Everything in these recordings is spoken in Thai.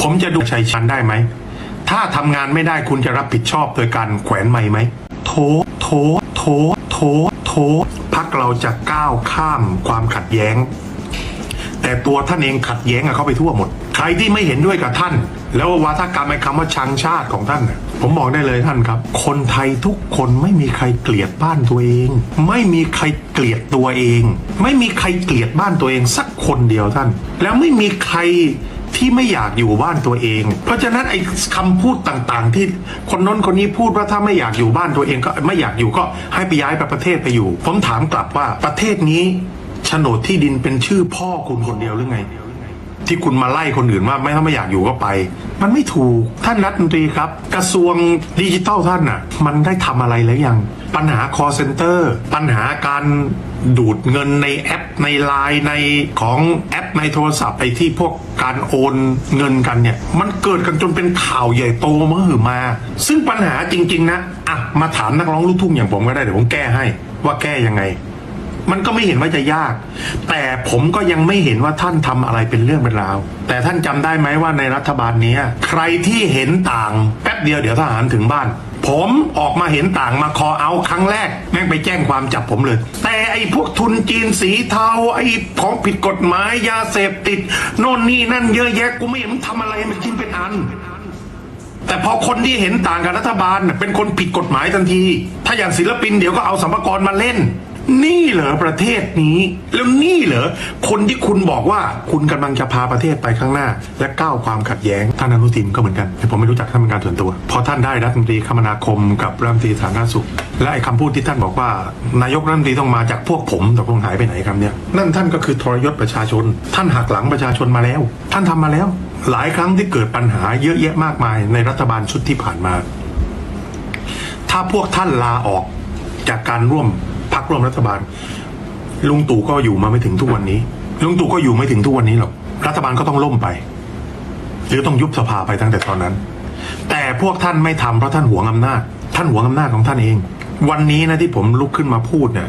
ผมจะดูชัยชันได้ไหม ถ้าทำงานไม่ได้คุณจะรับผิดชอบโดยการแขวนไม้ไหม โถ โถ โถ โถ โถ พักเราจะก้าวข้ามความขัดแย้ง แต่ตัวท่านเองขัดแย้งกับเขาไปทั่วหมด ใครที่ไม่เห็นด้วยกับท่าน แล้ววาทกรรมไอ้คำว่าชังชาติของท่าน ผมบอกได้เลยท่านครับ คนไทยทุกคนไม่มีใครเกลียดบ้านตัวเอง ไม่มีใครเกลียดตัวเอง ไม่มีใครเกลียดบ้านตัวเองสักคนเดียวท่าน แล้วไม่มีใคร ที่ไม่อยากอยู่บ้านตัวเอง เพราะฉะนั้นไอ้คำพูดต่างๆ ที่คนน้นคนนี้พูดว่าถ้าไม่อยากอยู่บ้านตัวเองก็ไม่อยากอยู่ก็ให้ไปย้ายไปประเทศไปอยู่ ผมถามกลับว่าประเทศนี้โฉนดที่ดินเป็นชื่อพ่อคุณคนเดียวหรือไง ที่คุณมาไล่คนอื่นว่าไม่ถ้าไม่อยากอยู่ก็ไป มันไม่ถูกท่านรัฐมนตรีครับ กระทรวงดิจิทัลท่านน่ะ มันได้ทำอะไรแล้วยัง ปัญหา call center ปัญหาการดูดเงินในแอปในไลน์ในของแอปในโทรศัพท์ไอ้ที่พวกการโอนเงินกันเนี่ย มันเกิดกันจนเป็นข่าวใหญ่โตมหึมา ซึ่งปัญหาจริง ๆ นะอะมาถามนักร้องลูกทุ่งอย่างผมก็ได้เดี๋ยวผมแก้ให้ว่าแก้ยังไง มันก็ไม่เห็นว่าจะยาก แต่ผมก็ยังไม่เห็นว่าท่านทำอะไรเป็นเรื่องเป็นราว แต่ท่านจำได้ไหมว่าในรัฐบาลนี้ใครที่เห็นต่างแป๊บเดียวเดี๋ยวทหารถึงบ้าน ผมออกมาเห็นต่างมาคอเอาครั้งแรก แม่งไปแจ้งความจับผมเลย แต่ไอ้พวกทุนจีนสีเทาไอ้ของผิดกฎหมายยาเสพติดโน่นนี่นั่นเยอะแยะกูไม่เห็นมันทำอะไรมันชิ้นเป็นอันแต่พอคนที่เห็นต่างกับรัฐบาลเป็นคนผิดกฎหมายทันที ถ้าอย่างศิลปินเดี๋ยวก็เอาสัมภาระมาเล่น นี่เหรอประเทศนี้ แล้วนี่เหรอคนที่คุณบอกว่าคุณกำลังจะพาประเทศไปข้างหน้า และก้าวความขัดแย้งท่านอนุทินก็เหมือนกันแต่ผมไม่รู้จักท่านเป็นการส่วนตัวพราะท่านได้รัฐมนตรีคมนาคมกับรัฐมนตรีสาธารณสุข และไอ้คำพูดที่ท่านบอกว่า นายกรัฐมนตรีต้องมาจากพวกผมแต่คงหายไปไหนคำเนี้ยนั่นท่านก็คือทรยศประชาชน ท่านหักหลังประชาชนมาแล้ว ท่านทำมาแล้ว หลายครั้งที่เกิดปัญหาเยอะแยะมากมายในรัฐบาลชุดที่ผ่านมา ถ้าพวกท่านลาออกจากการร่วม พักร่วมรัฐบาล ลุงตู่ก็อยู่มาไม่ถึงทุกวันนี้ ลุงตู่ก็อยู่ไม่ถึงทุกวันนี้หรอกรัฐบาลก็ต้องล่มไป หรือต้องยุบสภาไปตั้งแต่ตอนนั้น แต่พวกท่านไม่ทำเพราะท่านหวงอำนาจ ท่านหวงอำนาจของท่านเอง วันนี้นะที่ผมลุกขึ้นมาพูดเนี่ย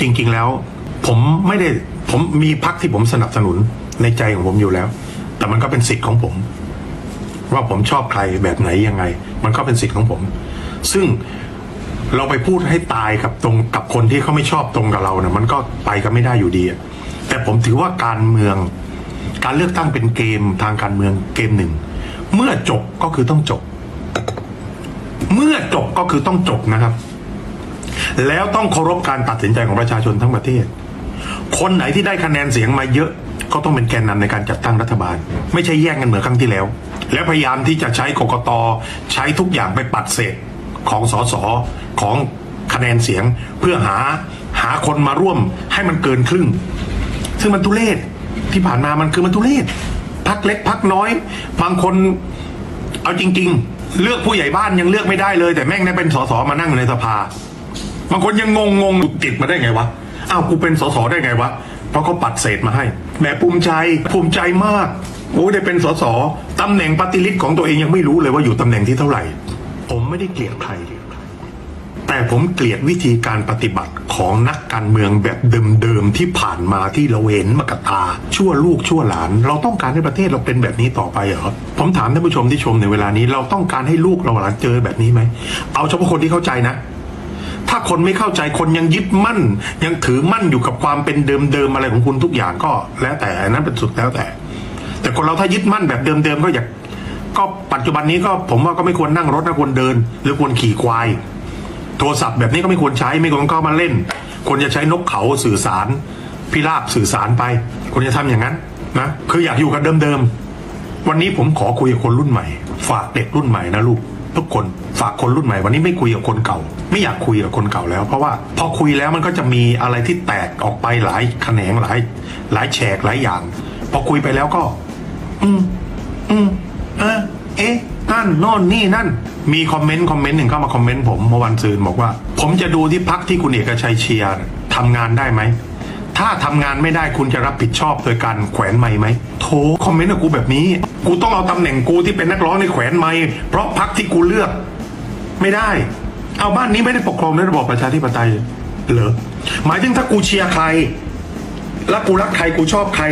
จริง ๆแล้ว ผมไม่ได้ผมมีพักที่ผมสนับสนุนในใจของผมอยู่แล้ว แต่มันก็เป็นสิทธิ์ของผม ว่าผมชอบใครแบบไหนยังไง มันก็เป็นสิทธิ์ของผม ซึ่ง เราไปพูดให้ตายกับตรงกับคนที่เขาไม่ชอบตรงกับเราเนี่ยมันก็ไปกันไม่ได้อยู่ดีแต่ผมถือว่าการเมือง การเลือกตั้งเป็นเกมทางการเมืองเกมหนึ่ง เมื่อจบก็คือต้องจบ เมื่อจบก็คือต้องจบนะครับ แล้วต้องเคารพการตัดสินใจของประชาชนทั้งประเทศ คนไหนที่ได้คะแนนเสียงมาเยอะก็ต้องเป็นแกนนำในการจัดตั้งรัฐบาล ไม่ใช่แย่งกันเหมือนครั้งที่แล้ว และพยายามที่จะใช้กกตใช้ทุกอย่างไปปัดเศษ ของสสของคะแนนเสียง เพื่อหาหาคนมาร่วมให้มันเกินครึ่ง ซึ่งมันทุเลศที่ผ่านมามันคือมันทุเลศพักเล็กพักน้อย บางคนเอาจริง ๆ เลือกผู้ใหญ่บ้านยังเลือกไม่ได้เลย แต่แม่งได้เป็นสสมานั่งอยู่ในสภาบางคนยังงงงๆติดมาได้ไงวะอ้าวกูเป็นสสได้ไงวะเพราะเขาปัดเศษมาให้แหมภูมิใจภูมิใจมากโอ้ยได้เป็นสสตำแหน่งปฏิริษีของตัวเองยังไม่รู้เลยว่าอยู่ตำแหน่งที่เท่าไหร่ ผมไม่ได้เกลียดใคร แต่ผมเกลียดวิธีการปฏิบัติของนักการเมืองแบบเดิมๆที่ผ่านมาที่เราเห็นมากับตา ชั่วลูกชั่วหลาน เราต้องการให้ประเทศเราเป็นแบบนี้ต่อไปเหรอผมถามท่านผู้ชมที่ชมในเวลานี้ เราต้องการให้ลูกเราหลานเจอแบบนี้ไหมเอาเฉพาะคนที่เข้าใจนะถ้าคนไม่เข้าใจคนยังยึดมั่น ยังถือมั่นอยู่กับความเป็นเดิมๆอะไรของคุณทุกอย่างก็ แล้วแต่นนั้นเป็นสุดแล้วแต่ แต่คนเราถ้ายึดมั่นแบบเดิมๆก็อยาก ก็ปัจจุบันนี้ก็ผมว่าก็ไม่ควรนั่งรถนะควรเดิน หรือควรขี่ควาย โทรศัพท์แบบนี้ก็ไม่ควรใช้ไม่ควรเข้ามาเล่น ควรจะใช้นกเขาสื่อสารพิราบสื่อสารไปควรจะทำอย่างนั้นนะคืออยากอยู่กับเดิมๆวันนี้ผมขอคุยกับคนรุ่นใหม่ ฝากเด็กรุ่นใหม่นะลูกทุกคนฝากคนรุ่นใหม่วันนี้ไม่คุยกับคนเก่า ไม่อยากคุยกับคนเก่าแล้ว เพราะว่าพอคุยแล้วมันก็จะมีอะไรที่แตกออกไปหลายแขนงหลาย หลายแฉกหลายอย่าง พอคุยไปแล้วก็ อืมอืม เออ เอ๊ะนั่นโน่นนี่นั่น มีคอมเมนต์คอมเมนต์หนึ่งเข้ามาคอมเมนต์ผมเมื่อวันซืนบอกว่า ผมจะดูที่พักที่คุณเอกชัยเชียร์ทำงานได้ไหม ถ้าทำงานไม่ได้คุณจะรับผิดชอบโดยการแขวนไม้ไหมโถคอมเมนต์กับกูแบบนี้ กูต้องเอาตำแหน่งกูที่เป็นนักร้องในแขวนไม้เพราะพักที่กูเลือก ไม่ได้ เอาบ้านนี้ไม่ได้ปกครองในระบอบประชาธิปไตยเหรอหมายถึงถ้ากูเชียร์ใคร แล้วกูรักใครกูชอบใคร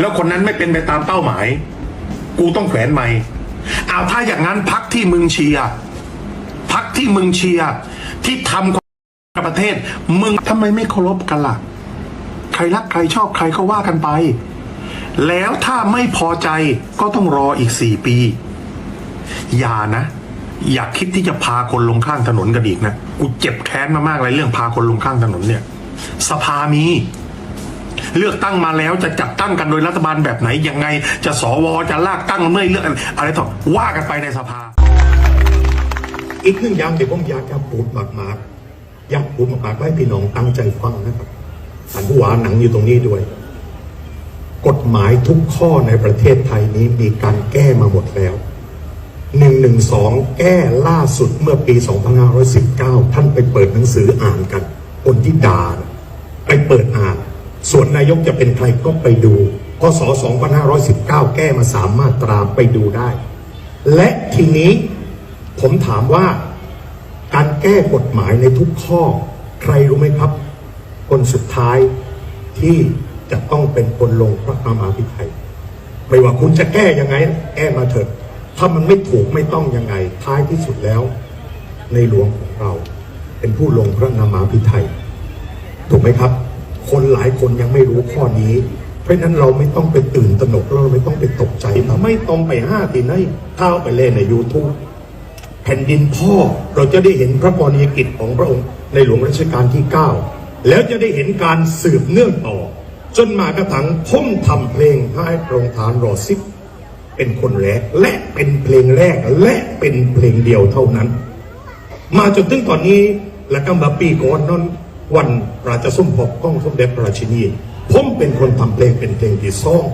แล้วคนนั้นไม่เป็นไปตามเป้าหมาย กูต้องแขวนใหม่เอาถ้าอย่างนั้นพักที่มึงเชียร์พักที่มึงเชียร์ที่ทำกับประเทศ มึงทำไมไม่เคารพกันล่ะ ใครรักใครชอบใครก็ว่ากันไป แล้วถ้าไม่พอใจก็ต้องรออีกสี่ปี อย่านะ อย่าคิดที่จะพาคนลงข้างถนนกันอีกนะ กูเจ็บแค้นมามากเลยเรื่องพาคนลงข้างถนนเนี่ย สภามี เลือกตั้งมาแล้วจะจัดตั้งกันโดยรัฐบาลแบบไหนยังไง จะสวจะลากตั้งเมื่อเลือกอะไรต่อว่ากันไปในสภา อีกหนึ่งอย่างที่ผมอยากจะพูดมากๆอยากพูดมากๆให้พี่น้องตั้งใจฟังนะครับท่านผู้ว่าหนังอยู่ตรงนี้ด้วย กฎหมายทุกข้อในประเทศไทยนี้มีการแก้มาหมดแล้ว112แก้ล่าสุดเมื่อปี 2519 ท่านไปเปิดหนังสืออ่านกัน คนที่ด่าน่ะไปเปิดอ่าน ส่วนนายกจะเป็นใครก็ไปดูพศ2519 แก้มาสามมาตราไปดูได้ และทีนี้ผมถามว่าการแก้กฎหมายในทุกข้อ ใครรู้ไหมครับ คนสุดท้ายที่จะต้องเป็นคนลงพระนามาพิไทยไม่ว่าคุณจะแก้ยังไง แก้มาเถิดถ้ามันไม่ถูกไม่ต้องยังไง ท้ายที่สุดแล้ว ในหลวงของเราเป็นผู้ลงพระนามาพิไทยถูกไหมครับ คนหลายคนยังไม่รู้ข้อนี้ เพราะฉะนั้นเราไม่ต้องไปตื่นตระหนกเราไม่ต้องไปตกใจครับไม่ต้องไปห้าตีไหนเท้าไปเล่นใน YouTube แผ่นดินพ่อเราจะได้เห็นพระกรณียกิจของพระองค์ในหลวงรัชกาลที่ 9 แล้วจะได้เห็นการสืบเนื่องต่อ จนมากระทั่งพ่มทำเพลงให้โปรงฐานรอซิบเป็นคนแรกและเป็นเพลงแรกและเป็นเพลงเดียวเท่านั้น มาจนถึงตอนนี้และก็มาปีก่อนนั้น วันราชสมภพก้องสมเด็จพระราชินี ผมเป็นคนทำเพลงเป็นเพลงที่สอง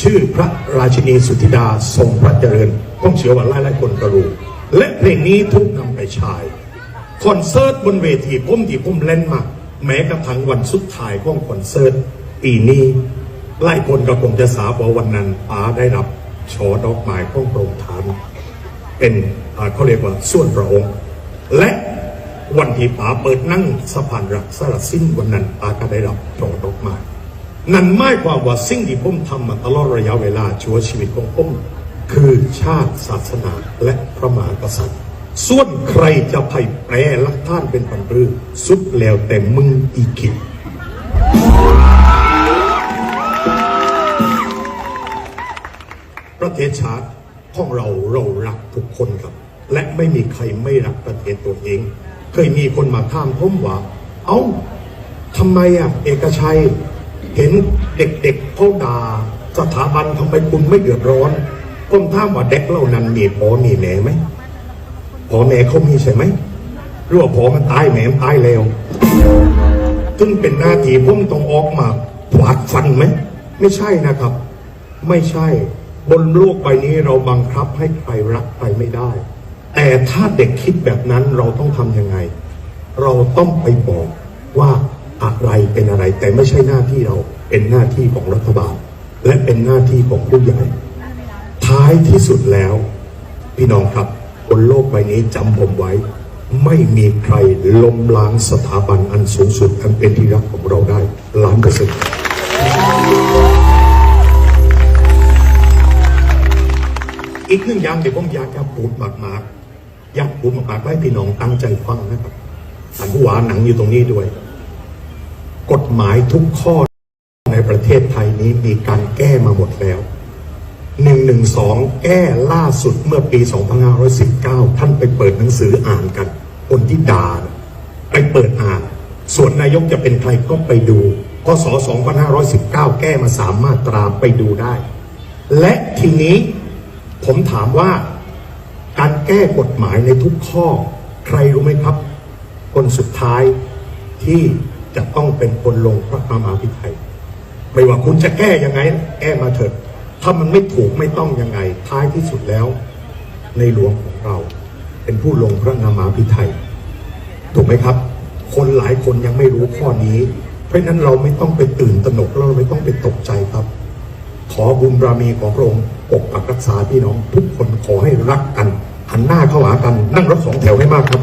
ชื่อพระราชินีสุธิดาทรงพระเจริญต้องเชื่อว่าหลายๆคนก็รู้ และเพลงนี้ถูกนำไปฉายคอนเสิร์ตบนเวทีผมที่ผมเล่นมาแม้กระทั่งวันสุดท้ายของคอนเสิร์ตปีนี้หลายคนก็คงจะทราบว่าวันนั้นป๋าได้รับช่อดอกไม้ของโปรงฐาน เป็นเขาเรียกว่าส่วนพระองค์ และ วันที่ป๋าเปิดนั่งสะพานรักสลัดสิ้นวันนั้นป๋าก็ได้รับช่อดอกม้นั่นหมายความว่าสิ่งที่ผมทำมาตลอดระยะเวลาชั่วชีวิตของผมคือชาติศาสนาและพระมหากษัตริย์ ส่วนใครจะไผ่แปรลักท่านเป็นปันรือสุดแล้วแต่มึงอีกิจประเทศชาติของเราเรารักทุกคนครับ และไม่มีใครไม่รักประเทศตัวเอง เคยมีคนมาถามผมว่า เอา้าทำไมอะเอกชัย เห็นเด็กๆเขาด่าสถาบันทำไมคุณไม่เดือดร้อนผมถามว่าเด็กเหล่านั้นมีพ่อมีแม่ไหมพ่อแม่เขามีใช่ไหมหรือว่าพ่อมันตายแม่ตายแล้วซึ่งเป็นหน้าที่ผมต้องออกมาผวาดฟันไหมไม่ใช่นะครับ ไม่ใช่ บนโลกใบนี้เราบังคับให้ใครรักใครไม่ได้ แต่ถ้าเด็กคิดแบบนั้นเราต้องทำยังไง เราต้องไปบอกว่าอะไรเป็นอะไร แต่ไม่ใช่หน้าที่เราเป็นหน้าที่ของรัฐบาล และเป็นหน้าที่ของผู้ใหญ่ ท้ายที่สุดแล้ว พี่น้องครับบนโลกใบนี้จำผมไว้ ไม่มีใครล้มล้างสถาบันอันสูงสุดอันเป็นที่รักของเราได้ล้านเปอร์เซ็นต์อีกหนึ่งอย่างที่ผมอยากจะพูดมากๆ ยากพูมากๆให้พี่น้องตั้งใจฟังนะครับท่านผู้ว่าหนังอยู่ตรงนี้ด้วย กฎหมายทุกข้อในประเทศไทยนี้มีการแก้มาหมดแล้ว112แก้ล่าสุดเมื่อปี2519ท่านไปเปิดหนังสืออ่านกัน คนที่ด่าน่ะไปเปิดอ่าน ส่วนนายกจะเป็นใครก็ไปดูพศ2519แก้มาสามมาตราไปดูได้ และทีนี้ผมถามว่า การแก้กฎหมายในทุกข้อ ใครรู้ไหมครับ คนสุดท้ายที่จะต้องเป็นคนลงพระนามาพิไทยไม่ว่าคุณจะแก้ยังไง แก้มาเถิดถ้ามันไม่ถูกไม่ต้องยังไง ท้ายที่สุดแล้ว ในหลวงของเรา เป็นผู้ลงพระนามาพิไทยถูกไหมครับ คนหลายคนยังไม่รู้ข้อนี้ เพราะฉะนั้นเราไม่ต้องไปตื่นตระหนกเราไม่ต้องไปตกใจครับ ขอบุญบารมีของพระองค์ ปกปักรักษาพี่น้อง ทุกคนขอให้รักกัน หันหน้าเข้าหากัน นั่งรถสองแถวให้มากครับ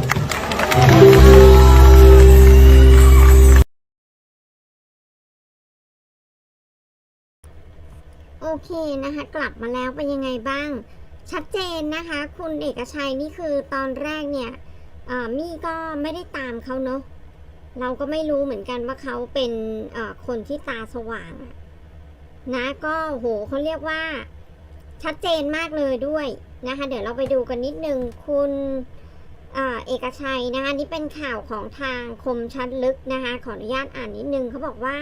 โอเคนะคะ กลับมาแล้วเป็นยังไงบ้าง ชัดเจนนะคะ คุณเอกชัยนี่คือตอนแรกเนี่ยมี่ก็ไม่ได้ตามเขาเนาะเราก็ไม่รู้เหมือนกันว่าเขาเป็นคนที่ตาสว่างนะก็โหเขาเรียกว่า ชัดเจนมากเลยด้วยนะคะ เดี๋ยวเราไปดูกันนิดนึงคุณเอ่อเอกชัยนะคะนี่เป็นข่าวของทางคมชัดลึกนะคะ ขออนุญาตอ่านนิดนึงเขาบอกว่า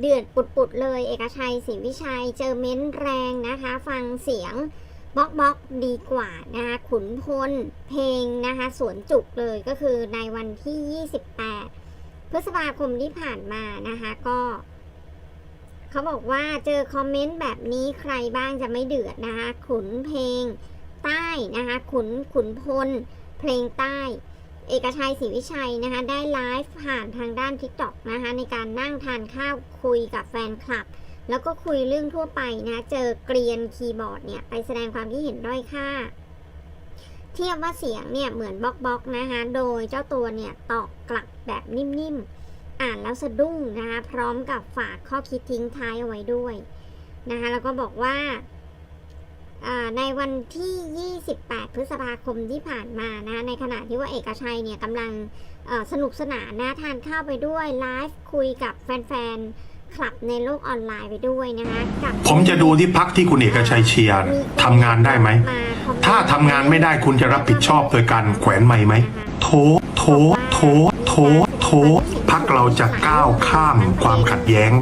เดือดปุดๆเลย เอกชัยศรีวิชัยเจอเม้นแรงนะคะ ฟังเสียงบล็อกบล็อกดีกว่านะคะขุนพลเพลงนะคะสวนจุกเลยก็คือในวันที่ 28 พฤษภาคมที่ผ่านมานะคะ ก็ เขาบอกว่าเจอคอมเมนต์แบบนี้ใครบ้างจะไม่เดือดนะคะ ขุนเพลงใต้นะคะ ขุนขุนพล เพลงใต้ เอกชัยศรีวิชัยนะคะ ได้ไลฟ์ผ่านทางด้าน TikTok นะคะ ในการนั่งทานข้าวคุยกับแฟนคลับ แล้วก็คุยเรื่องทั่วไปนะ เจอเกรียนคีย์บอร์ดเนี่ย ไปแสดงความคิดเห็นด้อยค่า เทียบว่าเสียงเนี่ย เหมือนบล็อกบล็อกนะคะ โดยเจ้าตัวเนี่ยตอบกลับแบบนิ่มๆ อ่านแล้วสะดุ้งนะคะพร้อมกับฝากข้อคิดทิ้งท้ายเอาไว้ด้วยนะคะแล้วก็บอกว่าอ่าในวันที่ 28 พฤษภาคมที่ผ่านมานะ ในขณะที่ว่าเอกชัยเนี่ยกำลังเอ่อสนุกสนานนะทานข้าวไปด้วยไลฟ์คุยกับแฟนๆ คลับในโลกออนไลน์ไปด้วยนะคะกับผมจะดูที่พักที่คุณเอกชัยเชียร์น่ะทำงานได้ไหม ถ้าทำงานไม่ได้คุณจะรับผิดชอบโดยการแขวนไม้ไหมโทษโทษโทษโทษ โทษพักเราจะก้าวข้ามความขัดแย้ง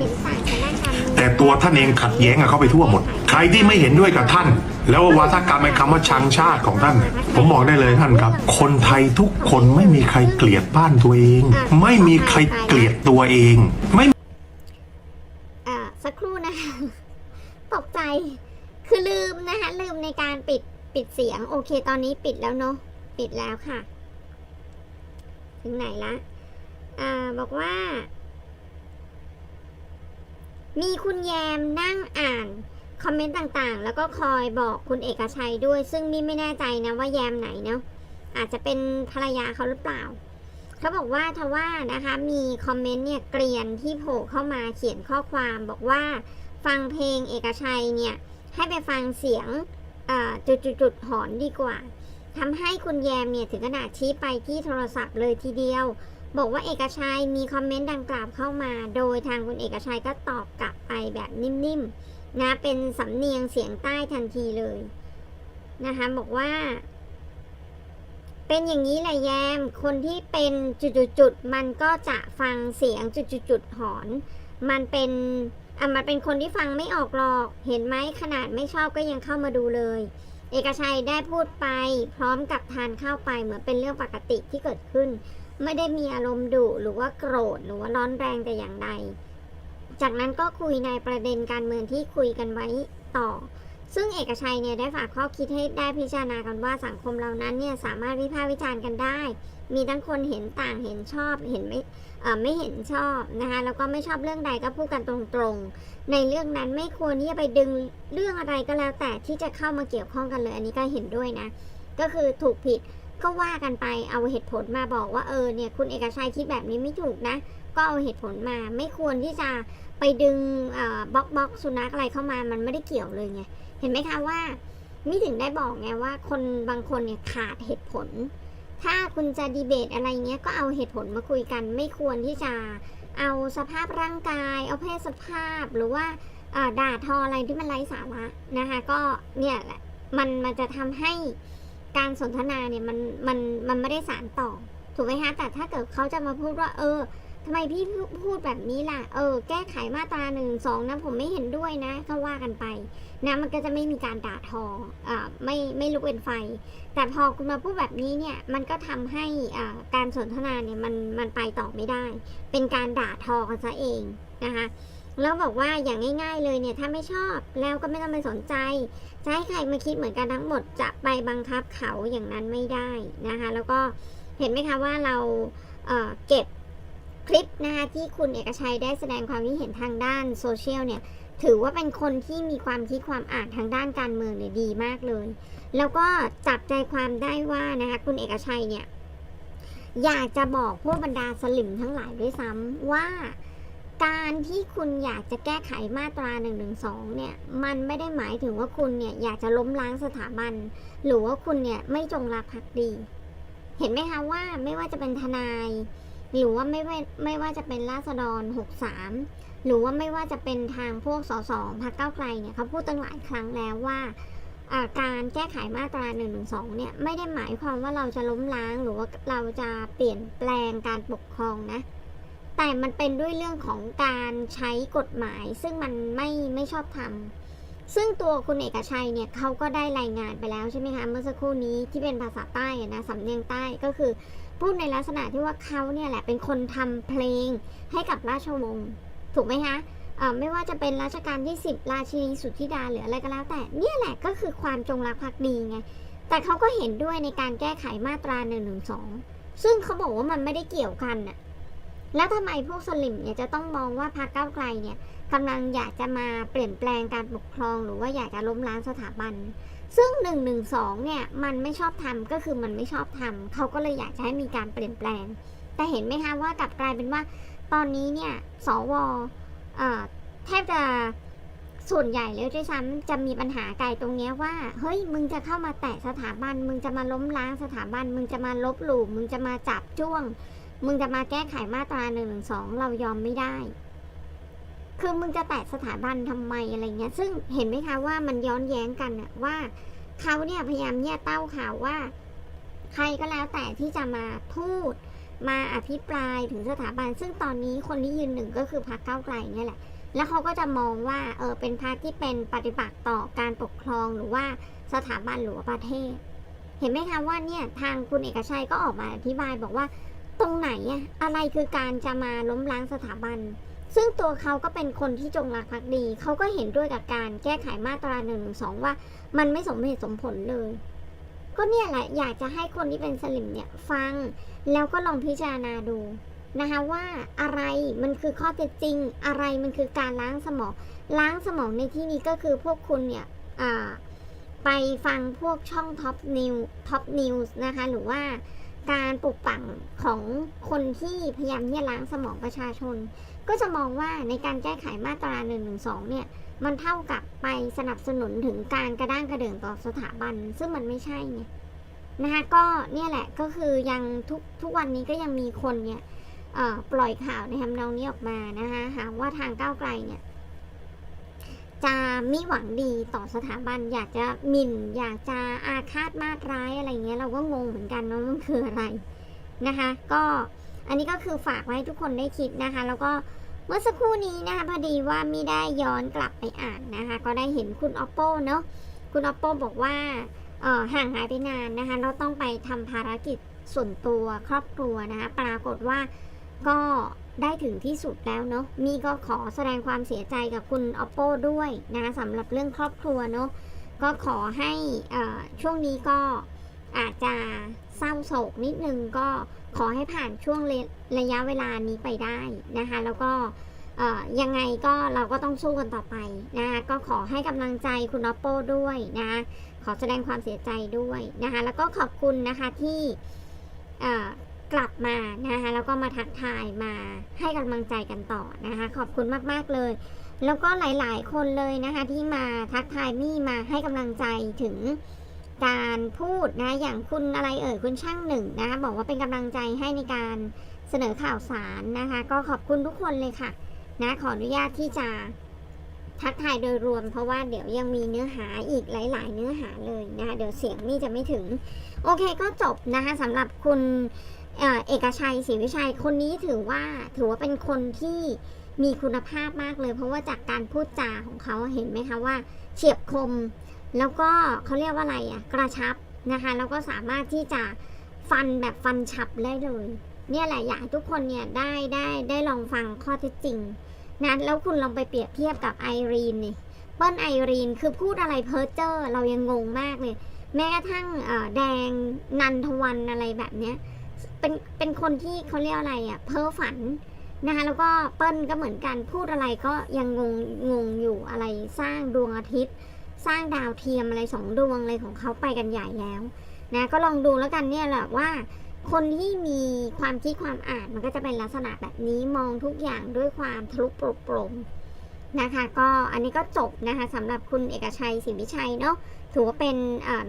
แต่ตัวท่านเองขัดแย้งกับเขาไปทั่วหมด ใครที่ไม่เห็นด้วยกับท่าน แล้ววาทกรรมไอ้คำว่าชังชาติของท่าน ผมบอกได้เลยท่านครับ คนไทยทุกคนไม่มีใครเกลียดบ้านตัวเอง ไม่มีใครเกลียดตัวเองไม่เอ่อสักครู่นะคะตกใจ คือลืมนะคะลืมในการปิดปิดเสียง โอเค ตอนนี้ปิดแล้วเนาะปิดแล้วค่ะ ถึงไหนละ อ่าบอกว่า มีคุณแยมนั่งอ่านคอมเมนต์ต่างๆ แล้วก็คอยบอกคุณเอกชัยด้วย ซึ่งมี่ไม่แน่ใจนะว่าแยมไหนเนาะอาจจะเป็นภรรยาเขาหรือเปล่า เขาบอกว่าทว่านะคะ มีคอมเมนต์เนี่ยเกรียนที่โผล่เข้ามาเขียนข้อความบอกว่าฟังเพลงเอกชัยเนี่ย ให้ไปฟังเสียงจุดๆๆหอนดีกว่าทำให้คุณแยมเนี่ยถึงขนาดชี้ไปที่โทรศัพท์เลยทีเดียว บอกว่าเอกชัยมีคอมเมนต์ดังกล่าวเข้ามา โดยทางคุณเอกชัยก็ตอบกลับไปแบบนิ่มๆนะเป็นสำเนียงเสียงใต้ทันทีเลยนะคะบอกว่า เป็นอย่างนี้แหละแยม คนที่เป็นจุดๆมันก็จะฟังเสียงจุดๆหอน มันเป็นอะมันเป็นคนที่ฟังไม่ออกหรอก เห็นไหมขนาดไม่ชอบก็ยังเข้ามาดูเลย เอกชัยได้พูดไป พร้อมกับทานข้าวไปเหมือนเป็นเรื่องปกติที่เกิดขึ้น ไม่ได้มีอารมณ์ดุหรือว่าโกรธหรือว่าร้อนแรงแต่อย่างใด จากนั้นก็คุยในประเด็นการเมืองที่คุยกันไว้ต่อ ซึ่งเอกชัยเนี่ยได้ฝากข้อคิดให้ได้พิจารณากันว่าสังคมเรานั้นเนี่ยสามารถวิพากษ์วิจารณ์กันได้ มีทั้งคนเห็นต่างเห็นชอบเห็นไม่ไม่เห็นชอบนะคะแล้วก็ไม่ชอบเรื่องใดก็พูดกันตรงๆ ในเรื่องนั้นไม่ควรที่จะไปดึงเรื่องอะไรก็แล้วแต่ที่จะเข้ามาเกี่ยวข้องกันเลย อันนี้ก็เห็นด้วยนะ ก็คือถูกผิด ก็ว่ากันไปเอาเหตุผลมาบอกว่าเออเนี่ยคุณเอกชัยคิดแบบนี้ไม่ถูกนะ ก็เอาเหตุผลมาไม่ควรที่จะไปดึงบล็อกบล็อกสุนัขอะไรเข้ามามันไม่ได้เกี่ยวเลยไงเห็นไหมคะว่านี่ถึงได้บอกไงว่าคนบางคนเนี่ยขาดเหตุผล ถ้าคุณจะดีเบตอะไรเงี้ยก็เอาเหตุผลมาคุยกัน ไม่ควรที่จะเอาสภาพร่างกาย เอาเพศสภาพหรือว่าอ่าด่าทออะไรที่มันไร้สาระนะคะ ก็เนี่ยแหละมันมันจะทำให้ การสนทนาเนี่ยมันมันมันไม่ได้สารต่อ ถูกไหมคะแต่ถ้าเกิดเขาจะมาพูดว่า เออทำไมพี่พูดแบบนี้ล่ะ เออ แก้ไขมาตราหนึ่งสองนะผมไม่เห็นด้วยนะ ก็ว่ากันไปนะมันก็จะไม่มีการด่าทออ่าไม่ไม่ลุกเป็นไฟ แต่พอคุณมาพูดแบบนี้เนี่ยมันก็ทำให้อ่าการสนทนาเนี่ยมันมันไปต่อไม่ได้ เป็นการด่าทอกันซะเองนะคะ แล้วบอกว่าอย่างง่าย ๆ เลยเนี่ยถ้าไม่ชอบแล้วก็ไม่ต้องไปสนใจจะให้ใครมาคิดเหมือนกันทั้งหมดจะไปบังคับเขาอย่างนั้นไม่ได้นะคะ แล้วก็เห็นไหมคะว่าเราเเก็บคลิปนะคะที่คุณเอกชัยได้แสดงความคิดเห็นทางด้านโซเชียลเนี่ยถือว่าเป็นคนที่มีความคิดความอ่านทางด้านการเมืองเนี่ยดีมากเลย แล้วก็จับใจความได้ว่านะคะคุณเอกชัยเนี่ยอยากจะบอกพวกบรรดาสลิมทั้งหลายด้วยซ้ำว่า การที่คุณอยากจะแก้ไขมาตรา1นึเนี่ย มันไม่ได้หมายถึงว่าคุณเนี่ยอยากจะล้มล้างสถาบัน หรือว่าคุณเนี่ยไม่จงรักภักดี เห็นไหมคะว่าไม่ว่าจะเป็นทนาย หรือว่าไม่ว่ไม่ว่าจะเป็นราษฎร 63 หรือว่าไม่ว่าจะเป็นทางพวกสสพรรคเก้าไกลเนี่ยเขาพูดตั้งหลายครั้งแล้วว่าอ่าการแก้ไขมาตรา1นึเนี่ยไม่ได้หมายความว่าเราจะล้มล้างหรือว่าเราจะเปลี่ยนแปลงการปกครองนะ แต่มันเป็นด้วยเรื่องของการใช้กฎหมาย ซึ่งมันไม่ไม่ชอบทำซึ่งตัวคุณเอกชัยเนี่ยเขาก็ได้รายงานไปแล้วใช่ไหมคะเมื่อสักครู่นี้ที่เป็นภาษาใต้นะสำเนียงใต้ก็คือ พูดในลักษณะที่ว่าเขาเนี่ยแหละเป็นคนทำเพลงให้กับราชวงศ์ถูกไหมคะไม่ว่าจะเป็นรัชกาลที่ 10 ราชินีสุทธิดาหรืออะไรก็แล้ว แต่เนี่ยแหละก็คือความจงรักภักดีไงแต่เขาก็เห็นด้วยในการแก้ไขมาตรา1นึซึ่งเขาบอกว่ามันไม่ได้เกี่ยวกันน่ะ แล้วทำไมพวกสลิมเนี่ยจะต้องมองว่าพรรคก้าวไกลเนี่ยกำลังอยากจะมาเปลี่ยนแปลงการปกครอง หรือว่าอยากจะล้มล้างสถาบัน ซึ่ง1นึเนี่ยมันไม่ชอบทำก็คือมันไม่ชอบทำเขาก็เลยอยากจะให้มีการเปลี่ยนแปลง แต่เห็นไหมคะว่ากลับกลายเป็นว่า ตอนนี้เนี่ยสวเอ่อแทบจะส่วนใหญ่แล้วด้วยซ้ำจะมีปัญหาไกลตรงเนี้ยว่า เฮ้ยมึงจะเข้ามาแตะสถาบัน มึงจะมาล้มล้างสถาบัน มึงจะมาลบหลู่มึงจะมาจับจ้วง มึงจะมาแก้ไขมาตราหนึ่งหนึ่งสองเรายอมไม่ได้ คือมึงจะแตะสถาบันทำไมอะไรเงี้ย ซึ่งเห็นไหมคะว่ามันย้อนแย้งกันอะว่าเขาเนี่ยพยายามเนี่ยเต้าข่าวว่า ใครก็แล้วแต่ที่จะมาพูด มาอภิปรายถึงสถาบัน ซึ่งตอนนี้คนที่ยืนหนึ่งก็คือพรรคเก้าไกลเนี่ยแหละ แล้วเขาก็จะมองว่าเออเป็นพรรคที่เป็นปฏิบัติต่อการปกครองหรือว่าสถาบันหรือว่าประเทศ เห็นไหมคะว่าเนี่ยทางคุณเอกชัยก็ออกมาอธิบายบอกว่า ตรงไหนอะอะไรคือการจะมาล้มล้างสถาบัน ซึ่งตัวเขาก็เป็นคนที่จงรักภักดี เขาก็เห็นด้วยกับการแก้ไขมาตราหนึ่งสองว่า มันไม่สมเหตุสมผลเลย ก็เนี่ยแหละอยากจะให้คนที่เป็นสลิมเนี่ยฟัง แล้วก็ลองพิจารณาดูนะคะว่าอะไรมันคือข้อเท็จจริง อะไรมันคือการล้างสมอง ล้างสมองในที่นี้ก็คือพวกคุณเนี่ยไปฟังพวกช่องท็อปนิวท็อปนิวส์นะคะหรือว่า การปลุกปั่นของคนที่พยายามที่จะล้างสมองประชาชน ก็จะมองว่าในการแก้ไขมาตรา1นึเนี่ยมันเท่ากับไปสนับสนุนถึงการกระด้างกระเดื่องต่อสถาบัน ซึ่งมันไม่ใช่ไงนะคะก็เนี่ยแหละก็คือยังทุกทุกวันนี้ก็ยังมีคนเนี่ยปล่อยข่าวในทำนองนี้ออกมานะคะหาว่าทางก้าวไกลเนี่ย จะมิหวังดีต่อสถาบัน อยากจะหมิ่น อยากจะอาฆาตมาตร้ายอะไรเงี้ยเราก็งงเหมือนกันว่ามันคืออะไรนะคะ ก็อันนี้ก็คือฝากไว้ให้ทุกคนได้คิดนะคะ แล้วก็เมื่อสักครู่นี้นะคะพอดีว่าไม่ได้ย้อนกลับไปอ่านนะคะ ก็ได้เห็นคุณ oppo เนาะคุณ oppo บอกว่าห่างหายไปนานนะคะ เราต้องไปทำภารกิจส่วนตัวครอบครัวนะคะ ปรากฏว่าก็ ได้ถึงที่สุดแล้วเนาะมีก็ขอแสดงความเสียใจกับคุณ oppo ด้วยนะคะสำหรับเรื่องครอบครัวเนาะก็ขอให้ช่วงนี้ก็อาจจะเศร้าโศกนิดนึงก็ขอให้ผ่านช่วงระระยะเวลานี้ไปได้นะคะแล้วก็ยังไงก็เราก็ต้องสู้กันต่อไปนะคะก็ขอให้กำลังใจคุณ oppo ด้วยนะคะขอแสดงความเสียใจด้วยนะคะแล้วก็ขอบคุณนะคะที่ กลับมานะคะแล้วก็มาทักทายมาให้กำลังใจกันต่อนะคะ ขอบคุณมากๆเลย แล้วก็หลายๆ คนเลยนะคะที่มาทักทายมี่มาให้กำลังใจถึงการพูดนะอย่างคุณอะไรเอ่ยคุณช่างหนึ่งนะคะบอกว่าเป็นกำลังใจให้ในการเสนอข่าวสารนะคะ ก็ขอบคุณทุกคนเลยค่ะนะขออนุญาตที่จะทักทายโดยรวมเพราะว่าเดี๋ยวยังมีเนื้อหาอีกหลาย ๆ เนื้อหาเลยนะคะเดี๋ยวเสียงนี่จะไม่ถึง โอเคก็จบนะคะสำหรับคุณ เอกชัยศรีวิชัยคนนี้ถือว่าถือว่าเป็นคนที่มีคุณภาพมากเลย เพราะว่าจากการพูดจาของเขาเห็นไหมคะว่า เฉียบคม แล้วก็เขาเรียกว่าอะไรอะกระชับนะคะแล้วก็สามารถที่จะฟันแบบฟันฉับได้เลย เนี่ยแหละอยากทุกคนเนี่ยได้ได้ได้ลองฟังข้อเท็จจริงนะแล้วคุณลองไปเปรียบเทียบกับไอรีนนี่เปิ้ลไอรีนคือพูดอะไรเพ้อเจ้อเรายังงงมากเลย แม้กระทั่งแดงนันทวันอะไรแบบเนี้ย เป็นเป็นคนที่เขาเรียกอะไรอะเพ้อฝันนะคะแล้วก็เปิ้ลก็เหมือนกันพูดอะไรก็ยังงงงงอยู่อะไรสร้างดวงอาทิตย์ สร้างดาวเทียมอะไรสองดวงอะไรของเขาไปกันใหญ่แล้วนะก็ลองดูแล้วกันเนี่ยแหละว่า คนที่มีความคิดความอ่านมันก็จะเป็นลักษณะแบบนี้มองทุกอย่างด้วยความทะลุโปร่งนะคะก็อันนี้ก็จบนะคะสำหรับคุณเอกชัยศรีวิชัยเนาะถือว่าเป็น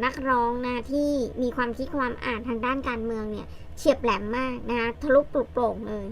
นักร้องนะที่มีความคิดความอ่านทางด้านการเมืองเนี่ย เฉียบแหลมมากนะคะทะลุโปร่งเลย